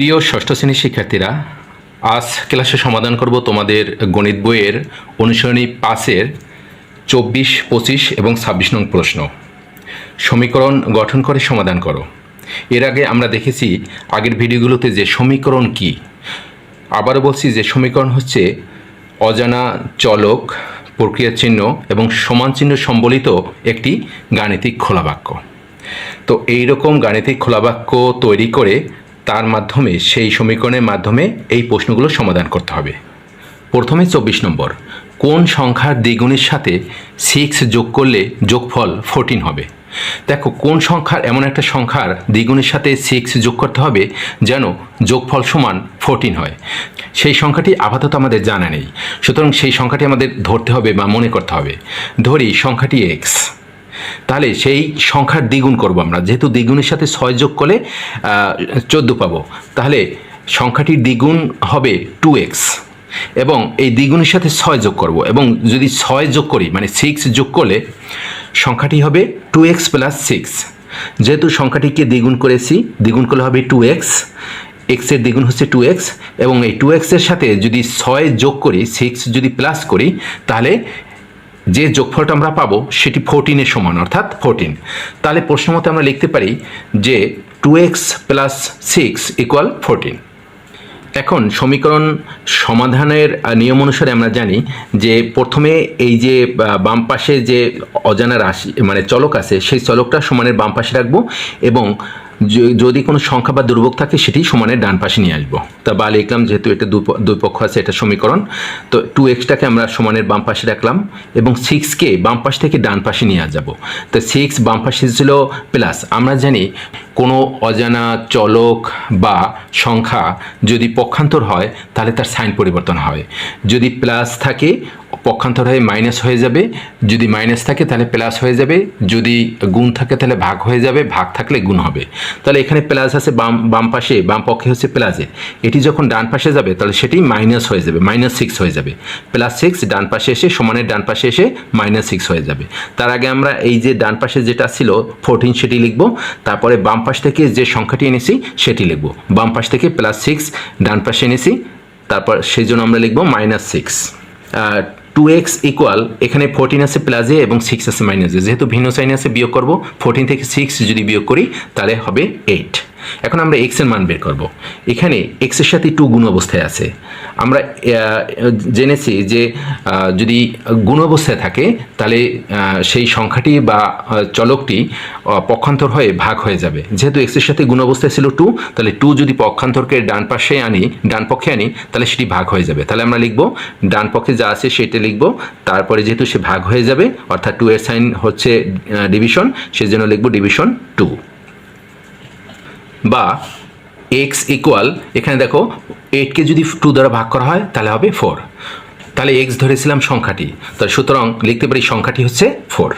প্রিয় ষষ্ঠ শ্রেণির শিক্ষার্থীরা, আজ ক্লাসে সমাধান করব তোমাদের গণিত বইয়ের অনুসরণী পাসের চব্বিশ, পঁচিশ এবং ছাব্বিশ নং প্রশ্ন। সমীকরণ গঠন করে সমাধান করো। এর আগে আমরা দেখেছি আগের ভিডিওগুলোতে যে সমীকরণ কি। আবারও বলছি যে সমীকরণ হচ্ছে অজানা চলক, প্রক্রিয়া চিহ্ন এবং সমান চিহ্ন সম্বলিত একটি গাণিতিক খোলা বাক্য। তো এই রকম গাণিতিক খোলা বাক্য তৈরি করে তার মাধ্যমে, সেই সমীকরণের মাধ্যমে এই প্রশ্নগুলো সমাধান করতে হবে। প্রথমে চব্বিশ নম্বর। কোন সংখ্যার দ্বিগুণের সাথে সিক্স যোগ করলে যোগফল ফোরটিন হবে? দেখো, কোন সংখ্যার এমন একটা সংখ্যার দ্বিগুণের সাথে সিক্স যোগ করতে হবে যেন যোগফল সমান ফোরটিন হয়? সেই সংখ্যাটি আপাতত আমাদের জানা নেই। সুতরাং সেই সংখ্যাটি আমাদের ধরতে হবে বা মনে করতে হবে। ধরি সংখ্যাটি এক্স তাহলে সেই সংখ্যার দ্বিগুণ করব আমরা। যেহেতু দ্বিগুণের সাথে ছয় যোগ করলে চোদ্দ পাবো। তাহলে সংখ্যাটির দ্বিগুণ হবে টু এক্স এবং এই দ্বিগুণের সাথে ছয় যোগ করব এবং যদি ছয় যোগ করি মানে সিক্স যোগ করলে সংখ্যাটি হবে টু এক্স প্লাস সিক্স যেহেতু সংখ্যাটিকে দ্বিগুণ করেছি, দ্বিগুণ করলে হবে টু এক্স এক্সের দ্বিগুণ হচ্ছে টু এক্স এবং এই টু এক্সের সাথে যদি ছয় যোগ করি সিক্স যদি প্লাস করি, তাহলে যে যোগফলটা আমরা পাবো সেটি ফোরটিনের সমান, অর্থাৎ ফোরটিন তাহলে প্রশ্ন মতে আমরা লিখতে পারি যে two X plus six equal fourteen এখন সমীকরণ সমাধানের নিয়ম অনুসারে আমরা জানি যে প্রথমে এই যে বাম পাশে যে অজানা রাশি মানে চলক আছে, সেই চলকটা সমানের বাম পাশে রাখব এবং যদি কোনো সংখ্যা বা দুর্ভোগ থাকে, সেটি সমানের ডান পাশে নিয়ে আসব। তা বা লিখলাম যেহেতু এটা দুই পক্ষ আছে, এটা সমীকরণ। তো টু এক্সটাকে আমরা সমানের বাম পাশে রাখলাম এবং সিক্সকে বাম পাশ থেকে ডান পাশে নিয়ে যাব। তো সিক্স বাম পাশে ছিল প্লাস আমরা জানি কোনো অজানা চলক বা সংখ্যা যদি পক্ষান্তর হয়, তাহলে তার সাইন পরিবর্তন হয়। যদি প্লাস থাকে, পক্ষান্তর হয়ে মাইনাস হয়ে যাবে। যদি মাইনাস থাকে, তাহলে প্লাস হয়ে যাবে। যদি গুণ থাকে, তাহলে ভাগ হয়ে যাবে। ভাগ থাকলে গুণ হবে। তাহলে এখানে প্লাস আছে, বাম বাম পাশে, বাম পক্ষে হচ্ছে প্লাসে এটি যখন ডান পাশে যাবে, তাহলে সেটি মাইনাস হয়ে যাবে মাইনাস সিক্স হয়ে যাবে। প্লাস সিক্স ডান পাশে এসে সমানের ডান পাশে এসে মাইনাস সিক্স হয়ে যাবে। তার আগে আমরা এই যে ডান পাশে যেটা ছিল ফোরটিন সেটি লিখব। তারপরে বাম পাশ থেকে যে সংখ্যাটি এনেছি, সেটি লিখব। বাম পাশ থেকে প্লাস সিক্স ডান পাশে এনেছি, তারপর সেই জন্য আমরা লিখব minus six two X equal এখানে ফোরটিন আছে প্লাসে এবং সিক্স আছে মাইনাসে যেহেতু ভিন্ন সাইন আছে, বিয়োগ করব। ফোরটিন থেকে সিক্স যদি বিয়োগ করি, তাহলে হবে এইট এখন আমরা এক্সের মান বের করব। এখানে এক্সের সাথে টু গুণ অবস্থায় আছে। আমরা জেনেছি যে যদি গুণ অবস্থায় থাকে, তাহলে সেই সংখ্যাটি বা চলকটি পক্ষান্তর হয়ে ভাগ হয়ে যাবে। যেহেতু এক্সের সাথে গুণ অবস্থায় ছিল টু তাহলে টু যদি পক্ষান্তরকে ডান পাশে আনি, ডান পক্ষে আনি, তাহলে সেটি ভাগ হয়ে যাবে। তাহলে আমরা লিখব, ডান পক্ষে যা আছে সেটা লিখব, তারপরে যেহেতু সে ভাগ হয়ে যাবে, অর্থাৎ টু এর সাইন হচ্ছে ডিভিশন সেজন্য লিখব ডিভিশন টু বা এক্স ইকুয়াল এখানে দেখো এইটকে যদি টু দ্বারা ভাগ করা হয়, তাহলে হবে ফোর তাহলে এক্স ধরেছিলাম সংখ্যাটি। তাহলে সুতরাং লিখতে পারি সংখ্যাটি হচ্ছে ফোর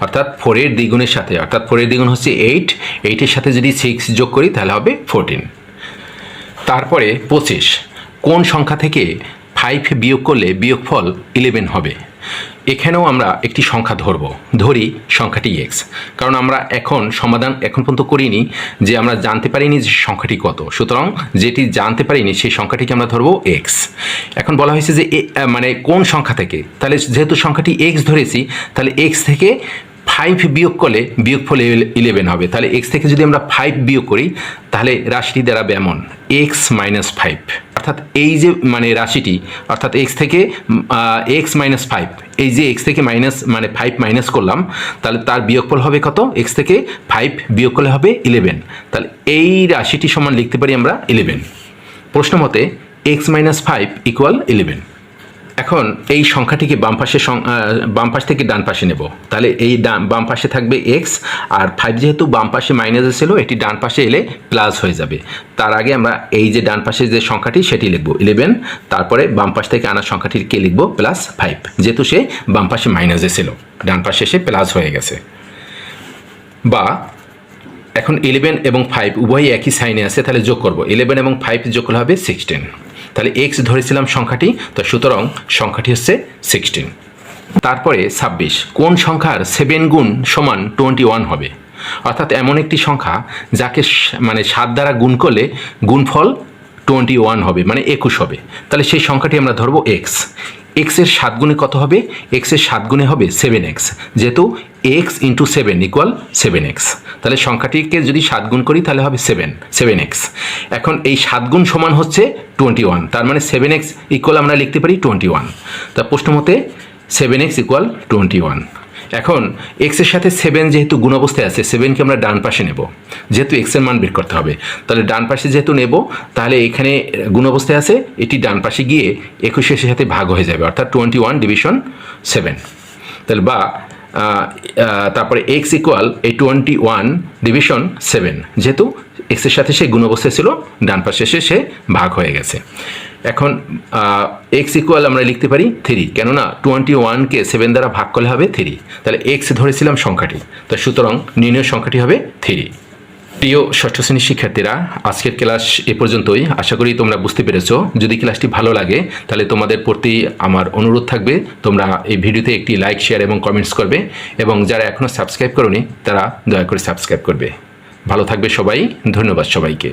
অর্থাৎ ফোরের দ্বিগুণের সাথে, অর্থাৎ ফোরের দ্বিগুণ হচ্ছে এইট এইটের সাথে যদি সিক্স যোগ করি, তাহলে হবে ফোরটিন তারপরে পঁচিশ। কোন সংখ্যা থেকে ফাইভ বিয়োগ করলে বিয়োগফল ইলেভেন হবে? এখানেও আমরা একটি সংখ্যা ধরব। ধরি সংখ্যাটি এক্স কারণ আমরা এখন সমাধান এখন পর্যন্ত করিনি যে আমরা জানতে পারিনি যে সংখ্যাটি কত। সুতরাং যেটি জানতে পারিনি সেই সংখ্যাটিকে আমরা ধরবো এক্স এখন বলা হয়েছে যে মানে কোন সংখ্যা থেকে? তাহলে যেহেতু সংখ্যাটি এক্স ধরেছি, তাহলে এক্স থেকে ফাইভ বিয়োগ করলে বিয়োগফল ইলেভেন হবে। তাহলে এক্স থেকে যদি আমরা ফাইভ বিয়োগ করি, তাহলে রাশিটি দাঁড়াবে এমন এক্স মাইনাস ফাইভ অর্থাৎ এই যে মানে রাশিটি, অর্থাৎ এক্স থেকে এক্স মাইনাস ফাইভ এই যে এক্স থেকে মাইনাস মানে ফাইভ মাইনাস করলাম, তাহলে তার বিয়োগফল হবে কত? এক্স থেকে ফাইভ বিয়োগ করলে হবে ইলেভেন তাহলে এই রাশিটি সমান লিখতে পারি আমরা ইলেভেন প্রশ্ন মতে X minus five equal eleven এখন এই সংখ্যাটিকে বাম পাশে সং- বাম পাশ থেকে ডান পাশে নেব। তাহলে এই বাম পাশে থাকবে এক্স আর ফাইভ যেহেতু বাম পাশে মাইনাসে ছিল, এটি ডান পাশে এলে প্লাস হয়ে যাবে। তার আগে আমরা এই যে ডান পাশে যে সংখ্যাটি, সেটি লিখব ইলেভেন তারপরে বাম পাশ থেকে আনা সংখ্যাটিকে লিখব? প্লাস ফাইভ যেহেতু সে বাম পাশে মাইনাসে ছিল, ডান পাশে এসে প্লাস হয়ে গেছে। বা এখন ইলেভেন এবং ফাইভ উভয়ই একই সাইনে আছে, তাহলে যোগ করব। ইলেভেন এবং ফাইভ যোগ করলে হবে সিক্সটিন তাহলে এক্স ধরেছিলাম সংখ্যাটি, তো সুতরাং সংখ্যাটি হচ্ছে সিক্সটিন তারপরে ছাব্বিশ, কোন সংখ্যার সেভেন গুণ সমান টোয়েন্টি ওয়ান হবে? অর্থাৎ এমন একটি সংখ্যা যাকে মানে সাত দ্বারা গুণ করলে গুণফল টোয়েন্টি ওয়ান হবে মানে একুশ হবে। তাহলে সেই সংখ্যাটি আমরা ধরবো এক্স এক্সের সাত গুণে কত হবে? এক্সের সাত গুণে হবে সেভেন এক্স যেহেতু X into seven equal seven X তাহলে সংখ্যাটিকে যদি সাত গুণ করি, তাহলে হবে সেভেন সেভেন এক্স এখন এই সাত গুণ সমান হচ্ছে টোয়েন্টি ওয়ান তার মানে সেভেন এক্স ইকুয়াল আমরা লিখতে পারি টোয়েন্টি ওয়ান তা প্রশ্ন মতে seven X equal twenty one এখন এক্সের সাথে সেভেন যেহেতু গুণ অবস্থায় আছে সেভেনকে আমরা ডান পাশে নেব। যেহেতু এক্সের মান বের করতে হবে। তাহলে ডান পাশে যেহেতু নেব, তাহলে এখানে গুণ অবস্থায় আছে, এটি ডান পাশে গিয়ে একুশের সাথে ভাগ হয়ে যাবে, অর্থাৎ টোয়েন্টি ওয়ান ডিভিশন সেভেন তাহলে বা তারপরে এক্স ইকুয়াল এই টোয়েন্টি ওয়ান ডিভিশন সেভেন যেহেতু এক্সের সাথে সে গুণ অবস্থায় ছিল, ডান পাশে এসে সে ভাগ হয়ে গেছে। এখন এক্স ইকুয়াল আমরা লিখতে পারি থ্রি কেননা টোয়েন্টি ওয়ানকে সেভেন দ্বারা ভাগ করলে হবে থ্রি তাহলে এক্স ধরেছিলাম সংখ্যাটি। তো সুতরাং নির্ণয় সংখ্যাটি হবে থ্রি প্রিয় ষষ্ঠ শ্রেণির শিক্ষার্থীরা, আজকের ক্লাস এ পর্যন্তই। আশা করি তোমরা বুঝতে পেরেছ। যদি ক্লাসটি ভালো লাগে, তাহলে তোমাদের প্রতি আমার অনুরোধ থাকবে, তোমরা এই ভিডিওতে একটি লাইক শেয়ার এবং কমেন্টস করবে এবং যারা এখনও সাবস্ক্রাইব করনি, তারা দয়া করে সাবস্ক্রাইব করবে। ভালো থাকবে সবাই। ধন্যবাদ সবাইকে।